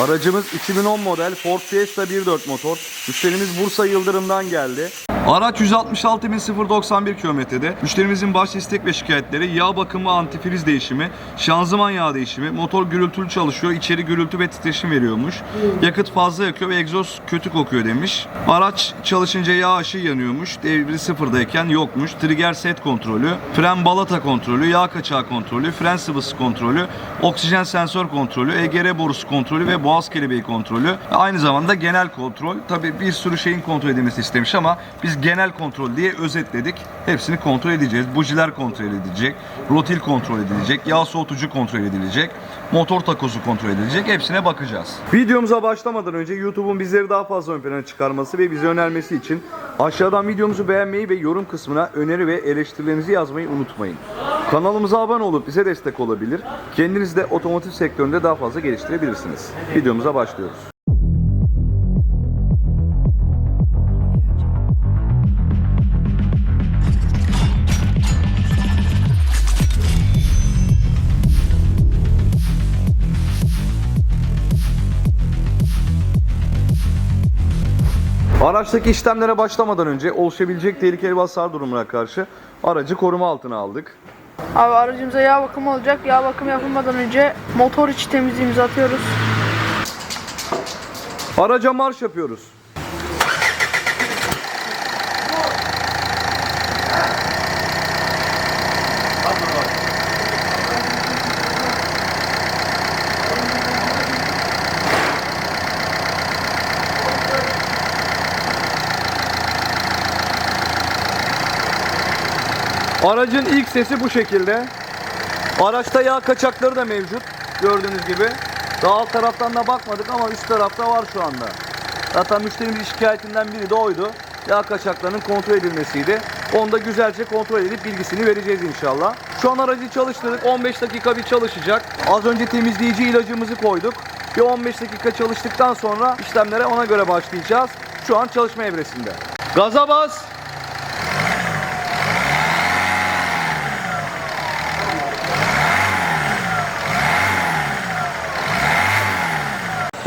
Aracımız 2010 model Ford Fiesta 1.4 motor. Müşterimiz Bursa Yıldırım'dan geldi. Araç 166.091 kilometrede. Müşterimizin baş istek ve şikayetleri yağ bakımı, antifriz değişimi, şanzıman yağ değişimi, motor gürültülü çalışıyor, içeri gürültü ve titreşim veriyormuş. Yakıt fazla yakıyor ve egzoz kötü kokuyor demiş. Araç çalışınca yağ aşı yanıyormuş. Devri sıfırdayken yokmuş. Trigger set kontrolü, fren balata kontrolü, yağ kaçağı kontrolü, fren sıvısı kontrolü, oksijen sensör kontrolü, EGR borusu kontrolü ve boğaz kelebeği kontrolü. Aynı zamanda genel kontrol. Tabi bir sürü şeyin kontrol edilmesi istemiş ama biz genel kontrol diye özetledik. Hepsini kontrol edeceğiz. Bujiler kontrol edilecek, rotil kontrol edilecek, yağ soğutucu kontrol edilecek, motor takozu kontrol edilecek. Hepsine bakacağız. Videomuza başlamadan önce YouTube'un bizleri daha fazla ön plana çıkarması ve bize önermesi için aşağıdan videomuzu beğenmeyi ve yorum kısmına öneri ve eleştirilerinizi yazmayı unutmayın. Kanalımıza abone olup bize destek olabilir. Kendinizi de otomotiv sektöründe daha fazla geliştirebilirsiniz. Videomuza başlıyoruz. Araçtaki işlemlere başlamadan önce oluşabilecek tehlikeli hasar durumuna karşı aracı koruma altına aldık. Abi aracımıza yağ bakımı olacak. Yağ bakımı yapılmadan önce motor içi temizliğimizi atıyoruz. Araca marş yapıyoruz. Aracın ilk sesi bu şekilde. Araçta yağ kaçakları da mevcut. Gördüğünüz gibi. Daha alt taraftan da bakmadık ama üst tarafta var şu anda. Zaten müşterimizin şikayetinden biri de oydu. Yağ kaçaklarının kontrol edilmesiydi. Onu da güzelce kontrol edip bilgisini vereceğiz inşallah. Şu an aracı çalıştırdık. 15 dakika bir çalışacak. Az önce temizleyici ilacımızı koyduk. Bir 15 dakika çalıştıktan sonra işlemlere ona göre başlayacağız. Şu an çalışma evresinde. Gaza bas.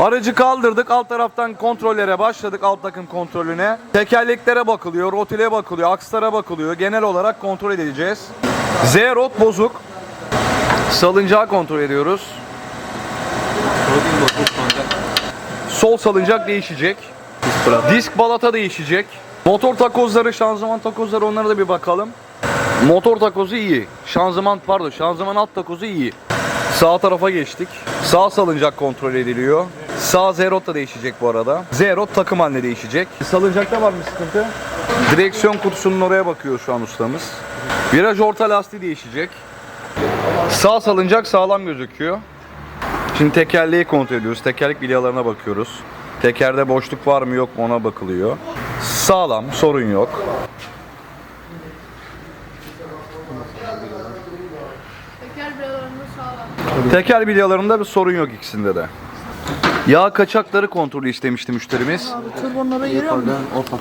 Aracı kaldırdık. Alt taraftan kontrollere başladık. Alt takım kontrolüne. Tekerleklere bakılıyor, rotile bakılıyor, akslara bakılıyor. Genel olarak kontrol edeceğiz. Z-rot bozuk. Salıncağı kontrol ediyoruz. Sol salıncak değişecek. Disk balata değişecek. Motor takozları, şanzıman takozları onlara da bir bakalım. Motor takozu iyi. Şanzıman pardon, şanzıman alt takozu iyi. Sağ tarafa geçtik. Sağ salıncak kontrol ediliyor. Sağ zerot da değişecek bu arada. Zerot takım haline değişecek. Salıncakta var mı sıkıntı? Direksiyon kutusunun oraya bakıyor şu an ustamız. Viraj orta lastiği değişecek. Sağ salıncak sağlam gözüküyor. Şimdi tekerleği kontrol ediyoruz. Tekerlek bilyalarına bakıyoruz. Tekerde boşluk var mı yok mu ona bakılıyor. Sağlam, sorun yok. Teker bilalarında sağlam. Teker bilyalarında bir sorun yok ikisinde de. Yağ kaçakları kontrolü istemişti müşterimiz. Abi turbonlara giriyor mu?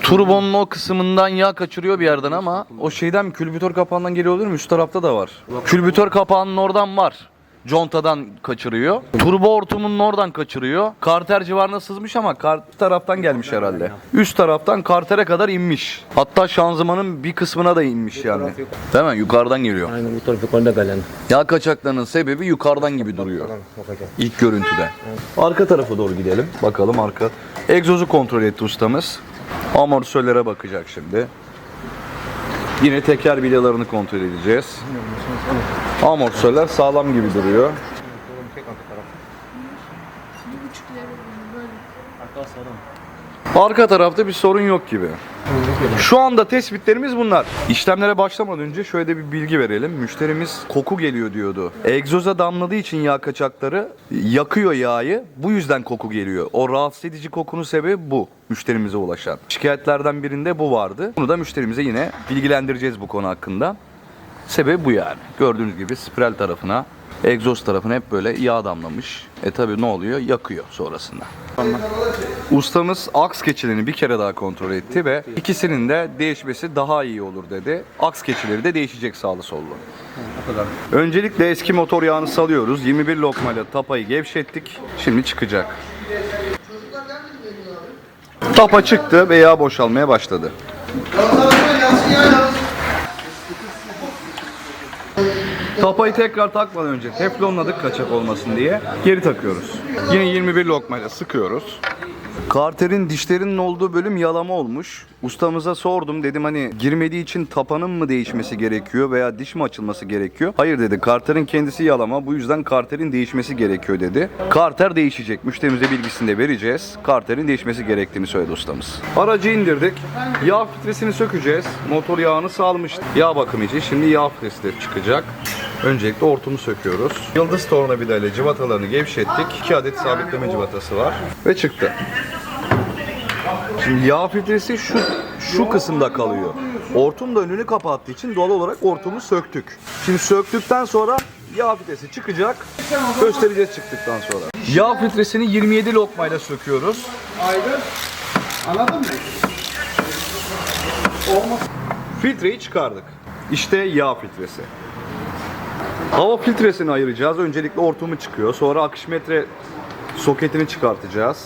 Turbonun o kısmından yağ kaçırıyor bir yerden ama o şeyden külbütör kapağından geliyor olur mu? Üst tarafta da var. Külbütör kapağının oradan var. Contadan kaçırıyor. Turbo hortumunun oradan kaçırıyor. Karter civarına sızmış ama kar taraftan gelmiş herhalde. Üst taraftan kartere kadar inmiş. Hatta şanzımanın bir kısmına da inmiş yani. Değil mi? Yukarıdan geliyor. Aynen bu tarafı konuda gelen. Yağ kaçaklarının sebebi yukarıdan gibi duruyor. İlk görüntüde. Arka tarafa doğru gidelim. Bakalım arka. Egzozu kontrol etti ustamız. Amortisörlere bakacak şimdi. Yine teker bilyalarını kontrol edeceğiz. Amortisörler sağlam gibi duruyor. Arka tarafta bir sorun yok gibi. Şu anda tespitlerimiz bunlar. İşlemlere başlamadan önce şöyle bir bilgi verelim. Müşterimiz koku geliyor diyordu. Egzoza damladığı için yağ kaçakları yakıyor yağı. Bu yüzden koku geliyor. O rahatsız edici kokunun sebebi bu. Müşterimize ulaşan. Şikayetlerden birinde bu vardı. Bunu da müşterimize yine bilgilendireceğiz bu konu hakkında. Sebebi bu yani. Gördüğünüz gibi spiral tarafına, egzoz tarafına hep böyle yağ damlamış. E tabi ne oluyor? Yakıyor sonrasında. Ustamız aks keçilerini bir kere daha kontrol etti ve ikisinin de değişmesi daha iyi olur dedi. Aks keçileri de değişecek sağlı sollu. Öncelikle eski motor yağını salıyoruz. 21 lokmayla tapayı gevşettik. Şimdi çıkacak. Tapa çıktı ve yağ boşalmaya başladı. Tapayı tekrar takmadan önce teflonladık kaçak olmasın diye geri takıyoruz. Yine 21 lokmayla sıkıyoruz. Karterin dişlerinin olduğu bölüm yalama olmuş. Ustamıza sordum dedim hani girmediği için tapanın mı değişmesi gerekiyor veya diş mi açılması gerekiyor? Hayır dedi karterin kendisi yalama bu yüzden karterin değişmesi gerekiyor dedi. Karter değişecek müşterimize bilgisini de vereceğiz. Karterin değişmesi gerektiğini söyledi ustamız. Aracı indirdik. Yağ filtresini sökeceğiz. Motor yağını salmıştık. Yağ bakımı için şimdi yağ filtresi de çıkacak. Öncelikle hortumu söküyoruz. Yıldız tornavida ile civatalarını gevşettik. 2 adet sabitleme civatası var ve çıktı. Şimdi yağ filtresi şu şu kısımda kalıyor. Hortum da önünü kapattığı için doğal olarak hortumu söktük. Şimdi söktükten sonra yağ filtresi çıkacak. Göstereceğiz çıktıktan sonra. Yağ filtresini 27 lokmayla söküyoruz. Anladın mı? Filtreyi çıkardık. İşte yağ filtresi. Hava filtresini ayıracağız. Öncelikle hortumu çıkıyor. Sonra akış metre soketini çıkartacağız.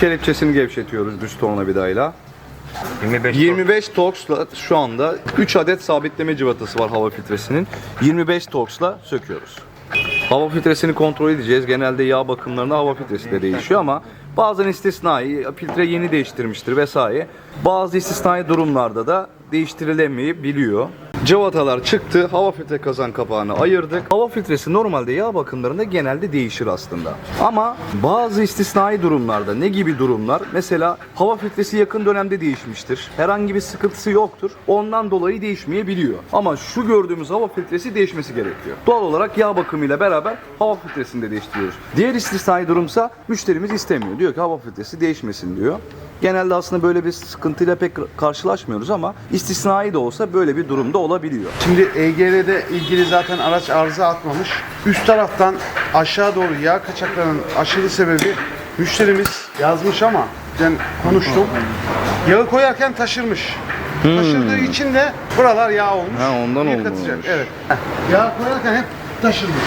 Kelepçesini gevşetiyoruz düz tornavidayla. 25 25 Torx'la şu anda 3 adet sabitleme civatası var hava filtresinin. 25 Torx'la söküyoruz. Hava filtresini kontrol edeceğiz. Genelde yağ bakımlarında hava filtresi de değişiyor ama bazen istisnai filtre yeni değiştirmiştir vesaire. Bazı istisnai durumlarda da değiştirilemeyebiliyor. Cıvatalar çıktı. Hava filtre kazan kapağını ayırdık. Hava filtresi normalde yağ bakımlarında genelde değişir aslında. Ama bazı istisnai durumlarda ne gibi durumlar? Mesela hava filtresi yakın dönemde değişmiştir. Herhangi bir sıkıntısı yoktur. Ondan dolayı değişmeyebiliyor. Ama şu gördüğümüz hava filtresi değişmesi gerekiyor. Doğal olarak yağ bakımıyla beraber hava filtresini de değiştiriyoruz. Diğer istisnai durumsa müşterimiz istemiyor. Diyor ki hava filtresi değişmesin diyor. Genelde aslında böyle bir sıkıntıyla pek karşılaşmıyoruz ama istisnai de olsa böyle bir durumda olabiliyor. Şimdi EGR'de ilgili zaten araç arıza atmamış. Üst taraftan aşağı doğru yağ kaçaklarının aşırı sebebi müşterimiz yazmış ama ben konuştum. Yağı koyarken taşırmış. Taşırdığı için de buralar yağ olmuş. Ha, ondan olmuş. Evet. Yağ koyarken hep taşırmış.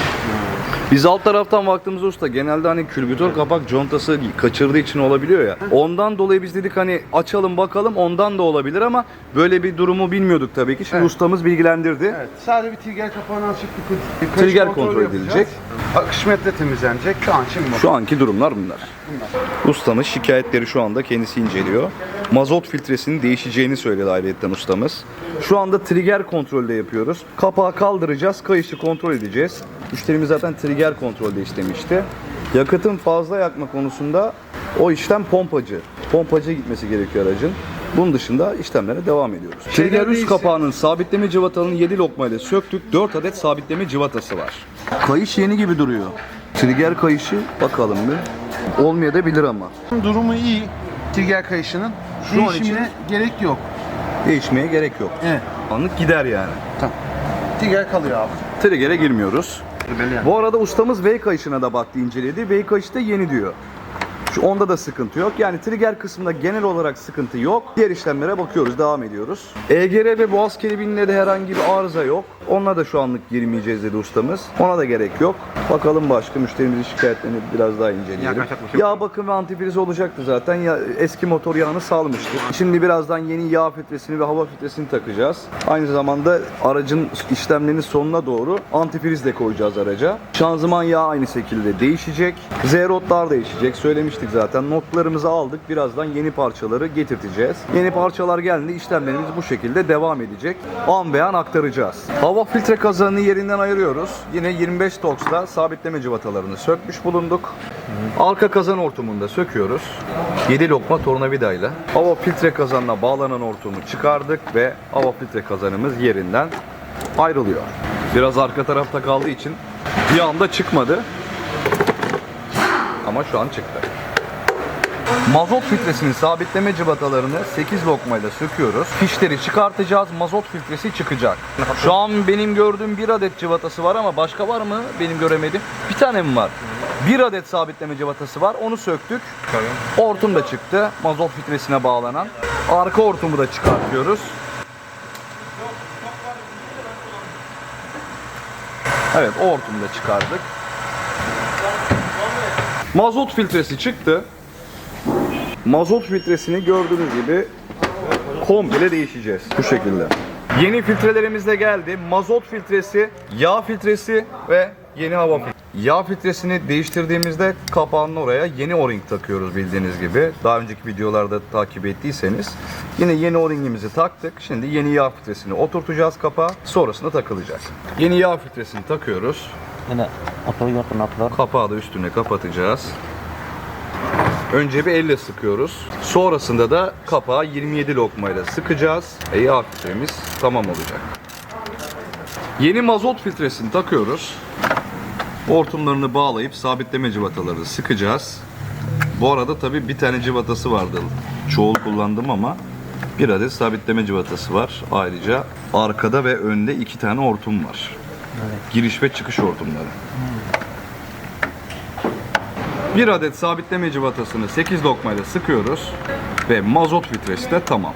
Biz alt taraftan baktığımızda usta genelde hani külbütör kapak contası kaçırdığı için olabiliyor ya. Ondan dolayı biz dedik hani açalım bakalım ondan da olabilir ama böyle bir durumu bilmiyorduk tabii ki. Şimdi Evet. ustamız bilgilendirdi. Evet. Sadece bir trigger kapağını açıp bir kayış Trigger kontrolü kontrol yapacağız. edilecek. Akış metre temizlenecek. Şu an şimdi Şu anki durumlar bunlar. Ustamız şikayetleri şu anda kendisi inceliyor. Mazot filtresinin değişeceğini söyledi ayrıyetten ustamız. Şu anda trigger kontrolde yapıyoruz. Kapağı kaldıracağız, kayışı kontrol edeceğiz. Müşterimiz zaten trigger kontrolde istemişti. Yakıtın fazla yakma konusunda o işlem pompacı. Pompacı gitmesi gerekiyor aracın. Bunun dışında işlemlere devam ediyoruz. Trigger üst kapağının sabitleme cıvatanın 7 lokmayla söktük. 4 adet sabitleme cıvatası var. Kayış yeni gibi duruyor. Trigger kayışı bakalım bir. Olmayabilir ama. durumu iyi. Trigger kayışının. Şu an Değişimine gerek yok. Değişmeye gerek yok. Evet. Anlık gider yani. Tamam. Trigger kalıyor abi. Trigger'e girmiyoruz. Bu arada ustamız V kayışına da baktı inceledi. V kayışı da yeni diyor. Şu onda da sıkıntı yok. Yani trigger kısmında genel olarak sıkıntı yok. Diğer işlemlere bakıyoruz, devam ediyoruz. EGR ve boğaz kelebeğinde de herhangi bir arıza yok. Onunla da şu anlık girmeyeceğiz dedi ustamız. Ona da gerek yok. Bakalım başka müşterimizin şikayetlerini biraz daha inceleyelim. Yağ bakım ve antifriz olacaktı zaten. Ya, eski motor yağını salmıştık. Şimdi birazdan yeni yağ filtresini ve hava filtresini takacağız. Aynı zamanda aracın işlemlerinin sonuna doğru antifriz de koyacağız araca. Şanzıman yağı aynı şekilde değişecek. Z-rotlar değişecek. Söylemiştik zaten. Notlarımızı aldık. Birazdan yeni parçaları getirteceğiz. Yeni parçalar geldiğinde işlemlerimiz bu şekilde devam edecek. An be an aktaracağız. Hava filtre kazanını yerinden ayırıyoruz. Yine 25 Tox'la sabitleme cıvatalarını sökmüş bulunduk. Arka kazan hortumunu da söküyoruz. 7 lokma tornavidayla hava filtre kazanına bağlanan hortumu çıkardık ve hava filtre kazanımız yerinden ayrılıyor. Biraz arka tarafta kaldığı için bir anda çıkmadı. Ama şu an çıktı. Mazot filtresinin sabitleme cıvatalarını 8 lokmayla söküyoruz. Fişleri çıkartacağız. Mazot filtresi çıkacak. Şu an benim gördüğüm bir adet cıvatası var ama başka var mı? Benim göremedim. Bir tane mi var? Bir adet sabitleme cıvatası var. Onu söktük. Hortum da çıktı. Mazot filtresine bağlanan. Arka hortumu da çıkartıyoruz. Evet o hortumu da çıkardık. Mazot filtresi çıktı. Mazot filtresini gördüğünüz gibi komple değişeceğiz. Bu şekilde. Yeni filtrelerimiz de geldi. Mazot filtresi, yağ filtresi ve yeni hava filtresi. Yağ filtresini değiştirdiğimizde kapağının oraya yeni o-ring takıyoruz bildiğiniz gibi. Daha önceki videolarda takip ettiyseniz. Yine yeni o-ringimizi taktık. Şimdi yeni yağ filtresini oturtacağız kapağa. Sonrasında takılacak. Yeni yağ filtresini takıyoruz. Apa ya kenapa? Kapağı da üstüne kapatacağız. Önce bir elle sıkıyoruz. Sonrasında da kapağı 27 lokmayla sıkacağız. E yağ filtremiz tamam olacak. Yeni mazot filtresini takıyoruz. Hortumlarını bağlayıp sabitleme cıvatalarını sıkacağız. Bu arada tabi bir tane cıvatası vardı. Çoğul kullandım ama bir adet sabitleme cıvatası var. Ayrıca arkada ve önde iki tane hortum var. Giriş ve çıkış hortumları. Bir adet sabitleme cıvatasını 8 lokmayla sıkıyoruz ve mazot filtresi de tamam.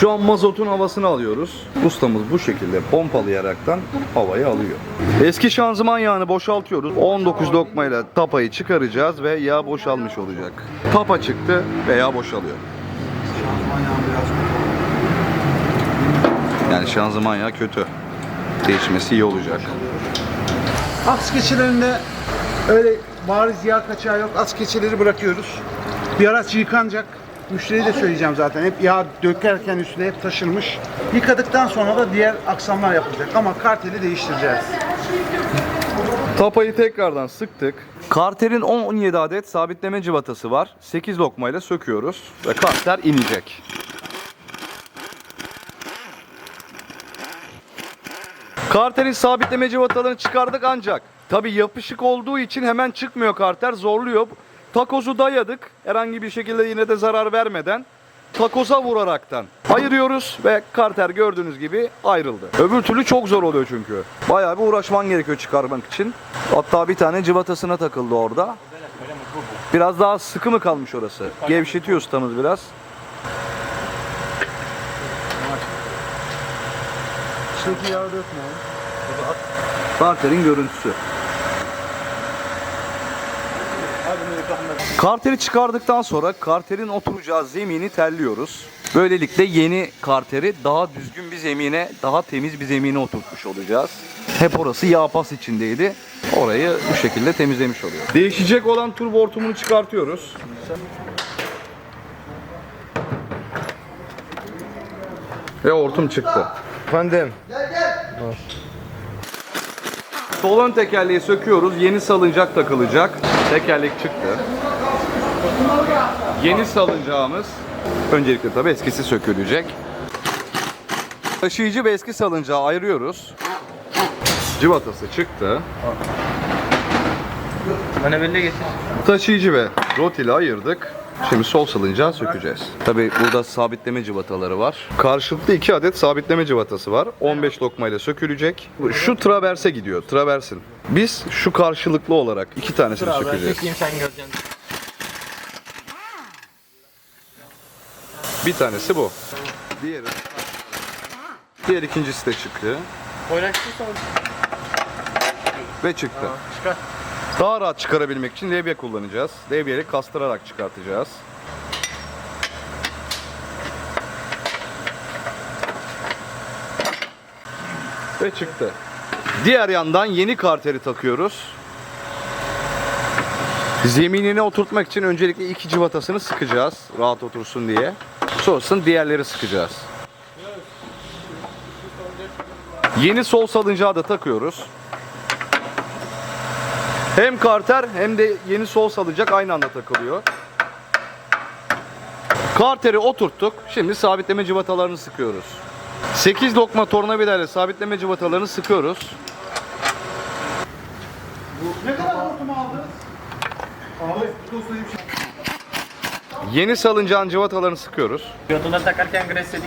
Şu an mazotun havasını alıyoruz. Ustamız bu şekilde pompalayaraktan havayı alıyor. Eski şanzıman yağını boşaltıyoruz. 19 lokmayla tapayı çıkaracağız ve yağ boşalmış olacak. Tapa çıktı ve yağ boşalıyor. Yani şanzıman yağı kötü. Değişmesi iyi olacak. Aks keçilerinde öyle bariz yağ kaçağı yok. Aks keçileri bırakıyoruz. Bir araç yıkanacak. Müşteriye de söyleyeceğim zaten. Hep yağ dökerken üstüne hep taşınmış. Yıkadıktan sonra da diğer aksamlar yapılacak. Ama karteli değiştireceğiz. Tapayı tekrardan sıktık. Karterin 17 adet sabitleme cıvatası var. 8 lokmayla söküyoruz ve karter inecek. Karterin sabitleme cıvatalarını çıkardık ancak tabi yapışık olduğu için hemen çıkmıyor karter zorluyor. Takozu dayadık herhangi bir şekilde yine de zarar vermeden takoza vuraraktan ayırıyoruz ve karter gördüğünüz gibi ayrıldı. Öbür türlü çok zor oluyor çünkü. Bayağı bir uğraşman gerekiyor çıkarmak için. Hatta bir tane cıvatasına takıldı orada. Biraz daha sıkı mı kalmış orası? Gevşetiyor ustamız biraz. İçindeki yağı dökme Karterin görüntüsü. Karteri çıkardıktan sonra karterin oturacağı zemini terliyoruz. Böylelikle yeni karteri daha düzgün bir zemine, daha temiz bir zemine oturtmuş olacağız. Hep orası yağ pas içindeydi. Orayı bu şekilde temizlemiş oluyor. Değişecek olan turbo hortumunu çıkartıyoruz. Ve hortum çıktı. Efendim. Sol ön tekerleği söküyoruz. Yeni salıncak takılacak. Tekerlek çıktı. Yeni salıncağımız öncelikle tabii eskisi sökülecek. Taşıyıcı ve eski salıncağı ayırıyoruz. Civatası çıktı. Bana belli getir. Taşıyıcı ve rotili ayırdık. Şimdi sol salıncağı sökeceğiz. Tabi burada sabitleme cıvataları var. Karşılıklı iki adet sabitleme cıvatası var. 15 lokmayla sökülecek. Şu traverse gidiyor. Traversin. Biz şu karşılıklı olarak iki tanesini sökeceğiz. Çekeyim sen göreceksin. Bir tanesi bu. Diğeri. Diğer ikincisi de çıktı. Oynaştıysa Ve çıktı. çıkar. Daha rahat çıkarabilmek için levye kullanacağız. Levyeyle kastırarak çıkartacağız. Ve çıktı. Diğer yandan yeni karteri takıyoruz. Zeminine oturtmak için öncelikle iki cıvatasını sıkacağız. Rahat otursun diye. Sonrasında diğerleri sıkacağız. Yeni sol salıncağı da takıyoruz. Hem karter hem de yeni sol salıncak aynı anda takılıyor. Karteri oturttuk. Şimdi sabitleme cıvatalarını sıkıyoruz. 8 lokma tornavida ile sabitleme cıvatalarını sıkıyoruz. Ne kadar hortum aldınız? Abi, da söyleyeyim. Yeni salıncağın cıvatalarını sıkıyoruz. Yoluna takarken gres dedik.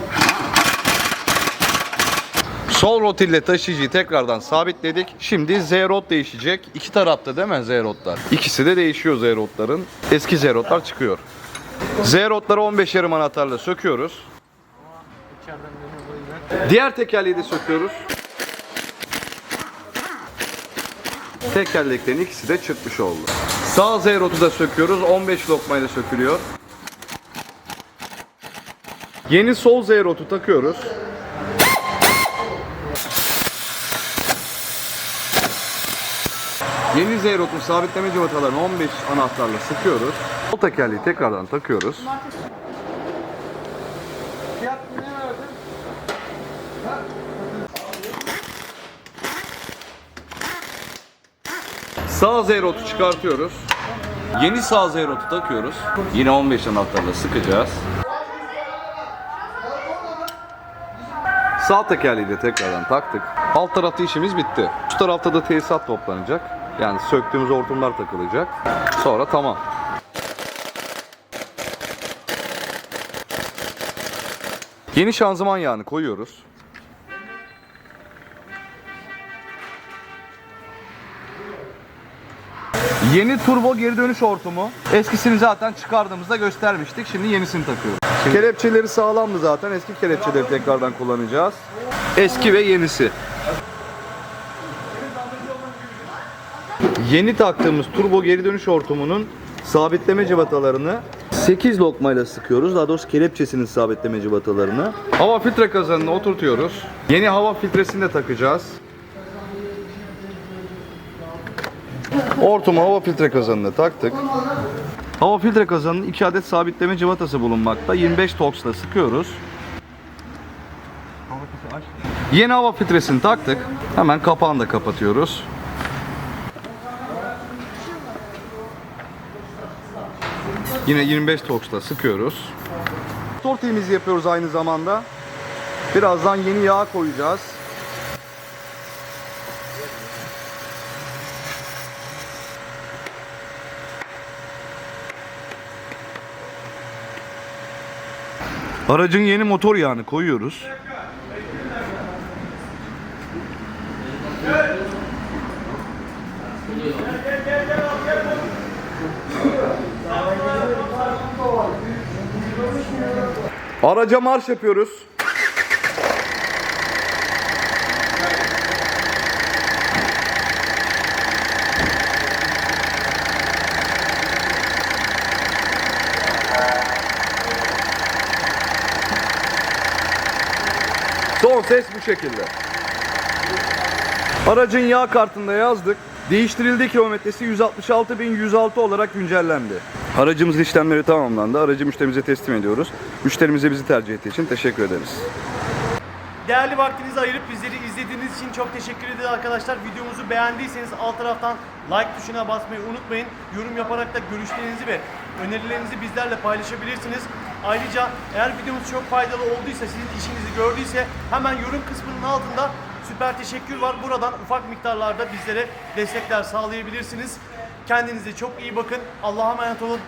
Sol rotille taşıyıcıyı tekrardan sabitledik. Şimdi Z-rot değişecek. İki tarafta değil mi Z-rotlar? İkisi de değişiyor Z-rotların. Eski Z-rotlar çıkıyor. Z-rotları 15 yarım anahtarla söküyoruz. Diğer tekerleği de söküyoruz. Tekerleklerin ikisi de çıkmış oldu. Sağ Z-rotu da söküyoruz. 15 lokmayla sökülüyor. Yeni sol Z-rotu takıyoruz. Yeni Z-rotun sabitleme cıvatalarını 15 anahtarla sıkıyoruz. Sol tekerleği tekrardan takıyoruz. Sağ Z-rotu çıkartıyoruz. Yeni sağ Z-rotu takıyoruz. Yine 15 anahtarla sıkacağız. Sağ tekerleği de tekrardan taktık. Alt tarafta işimiz bitti. Şu tarafta da tesisat toplanacak. Yani söktüğümüz hortumlar takılacak. Sonra tamam. Yeni şanzıman yağını koyuyoruz. Yeni turbo geri dönüş hortumu. Eskisini zaten çıkardığımızda göstermiştik. Şimdi yenisini takıyoruz. Kelepçeleri sağlamdı zaten. Eski kelepçeleri tekrardan kullanacağız. Eski ve yenisi. Yeni taktığımız turbo geri dönüş hortumunun sabitleme cıvatalarını 8 lokmayla sıkıyoruz. Daha doğrusu kelepçesinin sabitleme cıvatalarını. Hava filtre kazanına oturtuyoruz. Yeni hava filtresini de takacağız. Hortumu hava filtre kazanına taktık. Hava filtre kazanının 2 adet sabitleme cıvatası bulunmakta. 25 Torx'la sıkıyoruz. Yeni hava filtresini taktık. Hemen kapağını da kapatıyoruz. Yine 25 Torx'la sıkıyoruz. Motor temizliği yapıyoruz aynı zamanda. Birazdan yeni yağ koyacağız. Aracın yeni motor yağını koyuyoruz. Araca marş yapıyoruz. Ses bu şekilde. Aracın yağ kartında yazdık. Değiştirildi kilometresi 166.106 olarak güncellendi. Aracımızın işlemleri tamamlandı. Aracı müşterimize teslim ediyoruz. Müşterimize bizi tercih ettiği için teşekkür ederiz. Değerli vaktinizi ayırıp bizleri izlediğiniz için çok teşekkür ederiz arkadaşlar. Videomuzu beğendiyseniz alt taraftan like tuşuna basmayı unutmayın. Yorum yaparak da görüşlerinizi ve önerilerinizi bizlerle paylaşabilirsiniz. Ayrıca eğer videomuz çok faydalı olduysa, sizin işinizi gördüyse hemen yorum kısmının altında süper teşekkür var. Buradan ufak miktarlarda bizlere destekler sağlayabilirsiniz. Kendinize çok iyi bakın. Allah'a emanet olun.